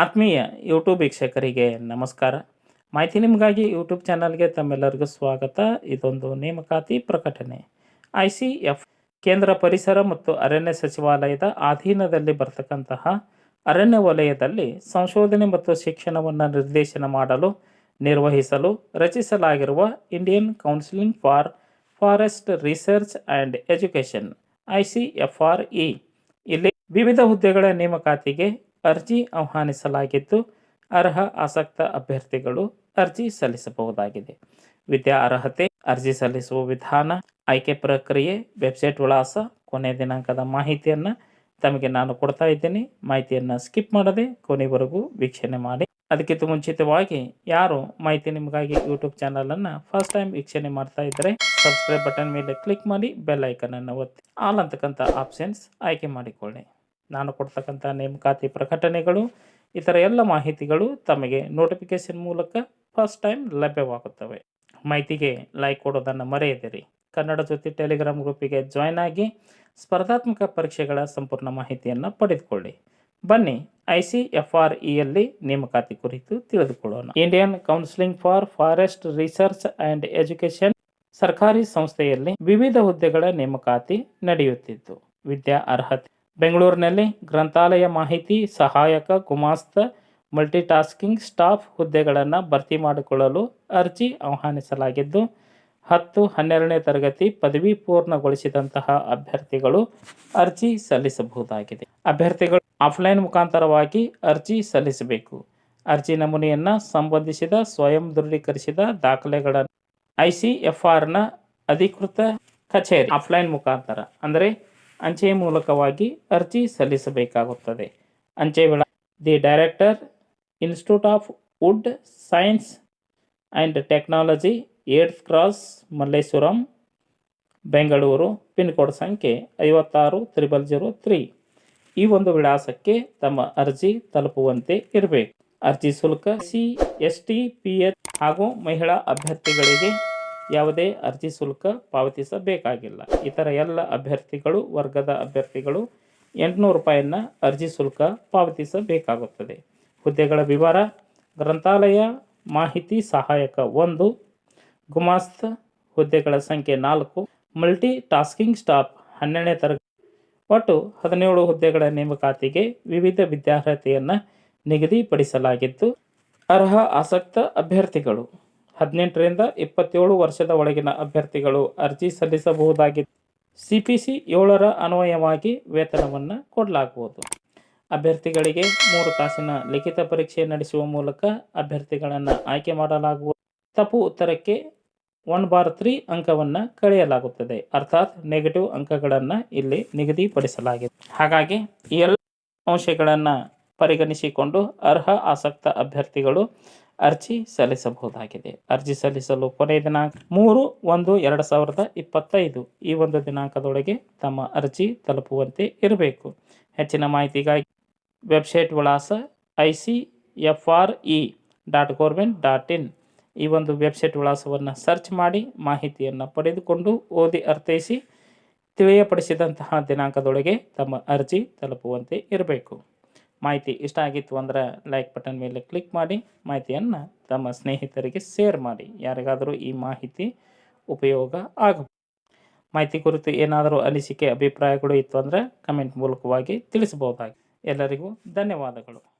ಆತ್ಮೀಯ ಯೂಟ್ಯೂಬ್ ವೀಕ್ಷಕರಿಗೆ ನಮಸ್ಕಾರ. ಮಾಹಿತಿ ನಿಮಗಾಗಿ ಯೂಟ್ಯೂಬ್ ಚಾನಲ್ಗೆ ತಮ್ಮೆಲ್ಲರಿಗೂ ಸ್ವಾಗತ. ಇದೊಂದು ನೇಮಕಾತಿ ಪ್ರಕಟಣೆ. ಐ ಸಿ ಎಫ್ ಕೇಂದ್ರ ಪರಿಸರ ಮತ್ತು ಅರಣ್ಯ ಸಚಿವಾಲಯದ ಅಧೀನದಲ್ಲಿ ಬರ್ತಕ್ಕಂತಹ ಅರಣ್ಯ ವಲಯದಲ್ಲಿ ಸಂಶೋಧನೆ ಮತ್ತು ಶಿಕ್ಷಣವನ್ನು ನಿರ್ದೇಶನ ಮಾಡಲು, ನಿರ್ವಹಿಸಲು ರಚಿಸಲಾಗಿರುವ Indian counselling for forest research and education I C F R E ಇಲ್ಲಿ ವಿವಿಧ ಹುದ್ದೆಗಳ ನೇಮಕಾತಿಗೆ ಅರ್ಜಿ ಆಹ್ವಾನಿಸಲಾಗಿದ್ದು, ಅರ್ಹ ಆಸಕ್ತ ಅಭ್ಯರ್ಥಿಗಳು ಅರ್ಜಿ ಸಲ್ಲಿಸಬಹುದಾಗಿದೆ. ವಿದ್ಯಾ ಅರ್ಹತೆ, ಅರ್ಜಿ ಸಲ್ಲಿಸುವ ವಿಧಾನ, ಆಯ್ಕೆ ಪ್ರಕ್ರಿಯೆ, ವೆಬ್ಸೈಟ್ ವಿಳಾಸ ಕೊನೆಯ ದಿನಾಂಕದ ಮಾಹಿತಿಯನ್ನು ತಮಗೆ ನಾನು ಕೊಡ್ತಾ ಇದ್ದೀನಿ. ಮಾಹಿತಿಯನ್ನು ಸ್ಕಿಪ್ ಮಾಡದೆ ಕೊನೆವರೆಗೂ ವೀಕ್ಷಣೆ ಮಾಡಿ. ಅದಕ್ಕಿಂತ ಮುಂಚಿತವಾಗಿ, ಯಾರು ಮಾಹಿತಿ ನಿಮಗಾಗಿ ಯೂಟ್ಯೂಬ್ ಚಾನಲನ್ನು ಫಸ್ಟ್ ಟೈಮ್ ವೀಕ್ಷಣೆ ಮಾಡ್ತಾ ಇದ್ದರೆ ಸಬ್ಸ್ಕ್ರೈಬ್ ಬಟನ್ ಮೇಲೆ ಕ್ಲಿಕ್ ಮಾಡಿ ಬೆಲ್ ಐಕನನ್ನು ಒತ್ತಿ. ಆಲ್ ಅಂತಕ್ಕಂಥ ಆಪ್ಷನ್ಸ್ ಆಯ್ಕೆ ಮಾಡಿಕೊಳ್ಳಿ. ನಾನು ಕೊಡ್ತಕ್ಕಂಥ ನೇಮಕಾತಿ ಪ್ರಕಟಣೆಗಳು, ಇತರ ಎಲ್ಲ ಮಾಹಿತಿಗಳು ತಮಗೆ ನೋಟಿಫಿಕೇಶನ್ ಮೂಲಕ ಫಸ್ಟ್ ಟೈಮ್ ಲಭ್ಯವಾಗುತ್ತವೆ. ಮಾಹಿತಿಗೆ ಲೈಕ್ ಕೊಡೋದನ್ನು ಮರೆಯದಿರಿ. ಕನ್ನಡ ಜೊತೆ ಟೆಲಿಗ್ರಾಮ್ ಗ್ರೂಪಿಗೆ ಜಾಯ್ನ್ ಆಗಿ ಸ್ಪರ್ಧಾತ್ಮಕ ಪರೀಕ್ಷೆಗಳ ಸಂಪೂರ್ಣ ಮಾಹಿತಿಯನ್ನು ಪಡೆದುಕೊಳ್ಳಿ. ಬನ್ನಿ ಐ ಸಿ ಎಫ್ ಆರ್ ಇಯಲ್ಲಿ ನೇಮಕಾತಿ ಕುರಿತು ತಿಳಿದುಕೊಳ್ಳೋಣ. Indian counselling for forest research and education ಸರ್ಕಾರಿ ಸಂಸ್ಥೆಯಲ್ಲಿ ವಿವಿಧ ಹುದ್ದೆಗಳ ನೇಮಕಾತಿ ನಡೆಯುತ್ತಿತ್ತು ವಿದ್ಯಾ ಅರ್ಹತೆ ಬೆಂಗಳೂರಿನಲ್ಲಿ ಗ್ರಂಥಾಲಯ ಮಾಹಿತಿ ಸಹಾಯಕ ಗುಮಾಸ್ತ ಮಲ್ಟಿಟಾಸ್ಕಿಂಗ್ ಸ್ಟಾಫ್ ಹುದ್ದೆಗಳನ್ನು ಭರ್ತಿ ಮಾಡಿಕೊಳ್ಳಲು ಅರ್ಜಿ ಆಹ್ವಾನಿಸಲಾಗಿದ್ದು, ಹತ್ತು, ಹನ್ನೆರಡನೇ ತರಗತಿ ಪದವಿ ಪೂರ್ಣಗೊಳಿಸಿದಂತಹ ಅಭ್ಯರ್ಥಿಗಳು ಅರ್ಜಿ ಸಲ್ಲಿಸಬಹುದಾಗಿದೆ. ಅಭ್ಯರ್ಥಿಗಳು ಆಫ್ಲೈನ್ ಮುಖಾಂತರವಾಗಿ ಅರ್ಜಿ ಸಲ್ಲಿಸಬೇಕು. ಅರ್ಜಿ ನಮೂನೆಯನ್ನು ಸಂಬಂಧಿಸಿದ, ಸ್ವಯಂ ದೃಢೀಕರಿಸಿದ ದಾಖಲೆಗಳನ್ನು ಐ ಸಿ ಎಫ್ ಆರ್ನ ಅಧಿಕೃತ ಕಚೇರಿ ಆಫ್ಲೈನ್ ಮುಖಾಂತರ, ಅಂದರೆ ಅಂಚೆ ಮೂಲಕವಾಗಿ ಅರ್ಜಿ ಸಲ್ಲಿಸಬೇಕಾಗುತ್ತದೆ. ಅಂಚೆ ವಿಳಾ the director, institute of wood science and technology, AIDS cross, Malleshwaram, Bengaluru pin code ಸಂಖ್ಯೆ ಐವತ್ತಾರು ತ್ರಿಬಲ್ ಜೀರೋ ತ್ರೀ. ಈ ಒಂದು ವಿಳಾಸಕ್ಕೆ ತಮ್ಮ ಅರ್ಜಿ ತಲುಪುವಂತೆ ಇರಬೇಕು. ಅರ್ಜಿ ಶುಲ್ಕ C S T P H ಹಾಗೂ ಮಹಿಳಾ ಅಭ್ಯರ್ಥಿಗಳಿಗೆ ಯಾವುದೇ ಅರ್ಜಿ ಶುಲ್ಕ ಪಾವತಿಸಬೇಕಾಗಿಲ್ಲ. ಇತರ ಎಲ್ಲ ಅಭ್ಯರ್ಥಿಗಳು, ವರ್ಗದ ಅಭ್ಯರ್ಥಿಗಳು ಎಂಟುನೂರು ರೂಪಾಯಿಯನ್ನು ಅರ್ಜಿ ಶುಲ್ಕ ಪಾವತಿಸಬೇಕಾಗುತ್ತದೆ. ಹುದ್ದೆಗಳ ವಿವರ, ಗ್ರಂಥಾಲಯ ಮಾಹಿತಿ ಸಹಾಯಕ ಒಂದು, ಗುಮಾಸ್ತ ಹುದ್ದೆಗಳ ಸಂಖ್ಯೆ ನಾಲ್ಕು ಮಲ್ಟಿ ಟಾಸ್ಕಿಂಗ್ ಸ್ಟಾಫ್ ಹನ್ನೆರಡನೇ ತರಗತಿ. ಒಟ್ಟು ಹದಿನೇಳು ಹುದ್ದೆಗಳ ನೇಮಕಾತಿಗೆ ವಿವಿಧ ವಿದ್ಯಾರ್ಹತೆಯನ್ನು ನಿಗದಿಪಡಿಸಲಾಗಿದ್ದು, ಅರ್ಹ ಆಸಕ್ತ ಅಭ್ಯರ್ಥಿಗಳು. ಹದಿನೆಂಟರಿಂದ ಇಪ್ಪತ್ತೇಳು ವರ್ಷದ ಒಳಗಿನ ಅಭ್ಯರ್ಥಿಗಳು ಅರ್ಜಿ ಸಲ್ಲಿಸಬಹುದಾಗಿದ್ದು ಸಿ ಪಿ ಸಿ ಏಳರ ಅನ್ವಯವಾಗಿ ವೇತನವನ್ನು ಕೊಡಲಾಗುವುದು. ಅಭ್ಯರ್ಥಿಗಳಿಗೆ ಮೂರು ತಾಸಿನ ಲಿಖಿತ ಪರೀಕ್ಷೆ ನಡೆಸುವ ಮೂಲಕ ಅಭ್ಯರ್ಥಿಗಳನ್ನು ಆಯ್ಕೆ ಮಾಡಲಾಗುವುದು. ತಪ್ಪು ಉತ್ತರಕ್ಕೆ ಒನ್ ಬಾರ್ ತ್ರೀ ಅಂಕವನ್ನು ಕಳೆಯಲಾಗುತ್ತದೆ. ಅರ್ಥಾತ್ ನೆಗೆಟಿವ್ ಅಂಕಗಳನ್ನು ಇಲ್ಲಿ ನಿಗದಿಪಡಿಸಲಾಗಿದೆ. ಹಾಗಾಗಿ ಎಲ್ಲ ಅಂಶಗಳನ್ನು ಪರಿಗಣಿಸಿಕೊಂಡು ಅರ್ಹ ಆಸಕ್ತ ಅಭ್ಯರ್ಥಿಗಳು ಅರ್ಜಿ ಸಲ್ಲಿಸಬಹುದಾಗಿದೆ. ಅರ್ಜಿ ಸಲ್ಲಿಸಲು ಕೊನೆಯ ದಿನಾಂಕ ಮೂರು ಒಂದು ಎರಡು ಸಾವಿರದ ಇಪ್ಪತ್ತೈದು. ಈ ಒಂದು ದಿನಾಂಕದೊಳಗೆ ತಮ್ಮ ಅರ್ಜಿ ತಲುಪುವಂತೆ ಇರಬೇಕು. ಹೆಚ್ಚಿನ ಮಾಹಿತಿಗಾಗಿ ವೆಬ್ಸೈಟ್ ವಿಳಾಸ I C F R E dot government dot in. ಈ ಒಂದು ವೆಬ್ಸೈಟ್ ವಿಳಾಸವನ್ನು ಸರ್ಚ್ ಮಾಡಿ ಮಾಹಿತಿಯನ್ನು ಪಡೆದುಕೊಂಡು ಓದಿ ಅರ್ಥೈಸಿ ತಿಳಿಯಪಡಿಸಿದಂತಹ ದಿನಾಂಕದೊಳಗೆ ತಮ್ಮ ಅರ್ಜಿ ತಲುಪುವಂತೆ ಇರಬೇಕು. ಮಾಹಿತಿ ಇಷ್ಟ ಆಗಿತ್ತು ಅಂದ್ರೆ ಲೈಕ್ ಬಟನ್ ಮೇಲೆ ಕ್ಲಿಕ್ ಮಾಡಿ, ಮಾಹಿತಿಯನ್ನು ತಮ್ಮ ಸ್ನೇಹಿತರಿಗೆ ಶೇರ್ ಮಾಡಿ. ಯಾರಿಗಾದರೂ ಈ ಮಾಹಿತಿ ಉಪಯೋಗ ಆಗಬಹುದು. ಮಾಹಿತಿ ಕುರಿತು ಏನಾದರೂ ಅನಿಸಿಕೆ, ಅಭಿಪ್ರಾಯಗಳು ಇತ್ತು ಅಂದರೆ ಕಮೆಂಟ್ ಮೂಲಕವಾಗಿ ತಿಳಿಸಬಹುದಾಗಿ ಎಲ್ಲರಿಗೂ ಧನ್ಯವಾದಗಳು.